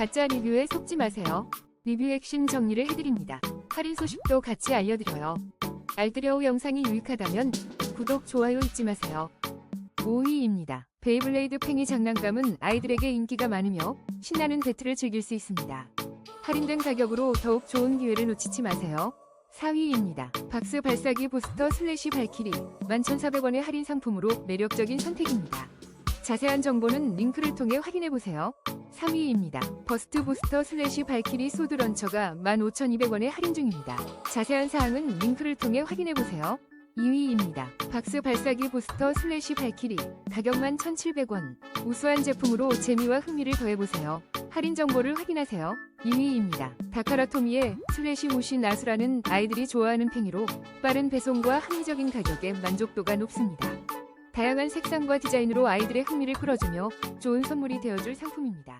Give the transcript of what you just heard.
가짜 리뷰에 속지 마세요. 리뷰 핵심 정리를 해드립니다. 할인 소식도 같이 알려드려요. 알뜰여우 영상이 유익하다면 구독, 좋아요 잊지 마세요. 5위입니다. 베이블레이드 팽이 장난감은 아이들에게 인기가 많으며 신나는 배틀을 즐길 수 있습니다. 할인된 가격으로 더욱 좋은 기회를 놓치지 마세요. 4위입니다. 박스 발사기 부스터 슬래시 발키리 11,400원의 할인 상품으로 매력적인 선택입니다. 자세한 정보는 링크를 통해 확인해보세요. 3위입니다. 버스트 부스터 슬래시 발키리 소드 런처가 15,200원에 할인 중입니다. 자세한 사항은 링크를 통해 확인해보세요. 2위입니다. 박스 발사기 부스터 슬래시 발키리 가격만 1,700원. 우수한 제품으로 재미와 흥미를 더해보세요. 할인 정보를 확인하세요. 2위입니다. 다카라토미의 슬래시 무시 나수라는 아이들이 좋아하는 팽이로 빠른 배송과 합리적인 가격에 만족도가 높습니다. 다양한 색상과 디자인으로 아이들의 흥미를 끌어주며 좋은 선물이 되어줄 상품입니다.